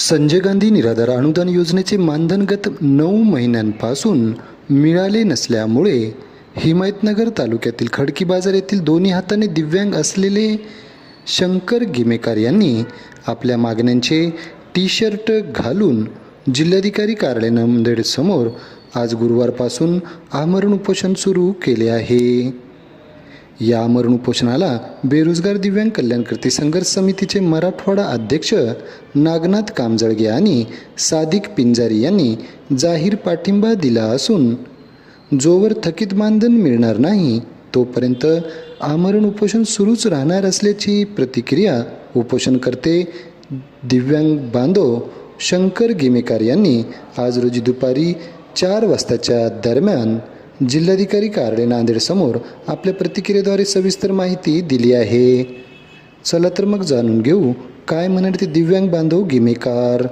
संजय गांधी निराधार अनुदान योजनेचे मानधन गत नऊ महिन्यांपासून मिळाले नसल्यामुळे हिमायतनगर तालुक्यातील खडकी बाजार येथील दोन्ही हाताने दिव्यांग असलेले शंकर गिमेकार यांनी आपल्या मागण्यांचे टी शर्ट घालून जिल्हाधिकारी कार्यालय नांदेडसमोर आज गुरुवारपासून आमरण उपोषण सुरू केले आहे. या मरण उपोषणाला बेरोजगार दिव्यांग कल्याणकृती संघर्ष समितीचे मराठवाडा अध्यक्ष नागनाथ कामजळगे आणि सादिक पिंजारी यांनी जाहीर पाठिंबा दिला असून जोवर थकीत मानधन मिळणार नाही तोपर्यंत आमरण उपोषण सुरूच राहणार असल्याची प्रतिक्रिया उपोषणकर्ते दिव्यांग बांधव शंकर गिमेकार यांनी आज रोजी दुपारी चार वाजताच्या दरम्यान जिल्हाधिकारी कार्यालय नांदेडसमोर आपल्या प्रतिक्रियेद्वारे सविस्तर माहिती दिली आहे. चला तर मग जाणून घेऊ काय म्हणाले ते दिव्यांग बांधव गिमेकार.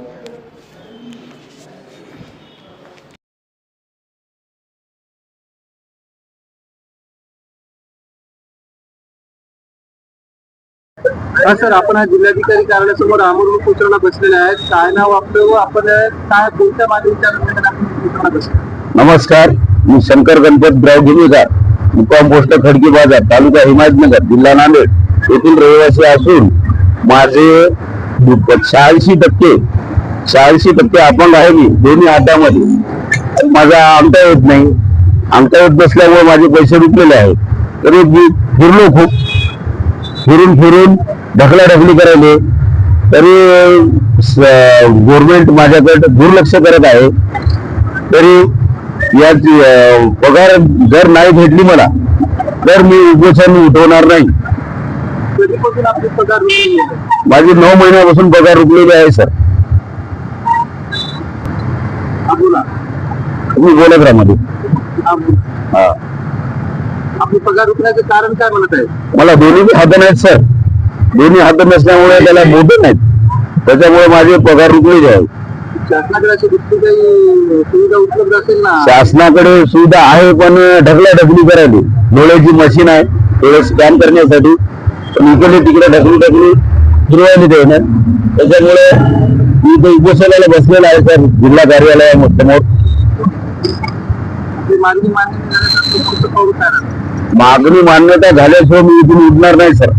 हा सर आपण आज जिल्हाधिकारी कार्यालयासमोर आमरण उपोषणाला बसलेले आहेत. काय नाव आपलं व आपण काय कोणत्या मागणीच्या बसले? नमस्कार. मी शंकर गणपत ब्रावगिरीकर मुक्काम पोस्ट खडकी बाजार तालुका हिमायतनगर जिल्हा नांदेड येथील रहिवासी असून माझे शहाऐंशी टक्के शहाऐंशी टक्के अपंग आहे मी दोन्ही हातामध्ये. माझा आमटा येत नाही. अंगठा येत नसल्यामुळे माझे पैसे रुपलेले आहेत. तरी मी फिरलो खूप. फिरून फिरून ढकलाढकली करायले. तरी गव्हर्नमेंट माझ्याकडे दुर्लक्ष करत आहे. तरी याची अं, पगार जर नाही भेटली मला तर मी उपोषण उठवणार नाही. माझी नऊ महिन्यापासून पगार रुपलेली आहे सर. बोला. तुम्ही बोलत राहा मध्ये. पगार कारण काय म्हणत आहे? मला दोन्ही हात नाहीत सर. दोन्ही हात नसल्यामुळे त्याला बोट नाहीत. त्याच्यामुळे माझे पगार रुपलेले आहेत. शासनाकडे अशी काही सुविधा उपलब्ध असेल ना? शासनाकडे सुविधा आहे पण ढकला ढकली करायली. डोळ्याची मशीन आहे डोळे स्कॅन करण्यासाठी. पण इकडे तिकडे ढकली ढकली फिरवायला ते ना. त्याच्यामुळे मी इथे उपोषणाला बसलेला आहे सर जिल्हा कार्यालयासमोर मागणी? मागणी मान्यता झाल्याशिवाय मी इथून उठणार नाही सर.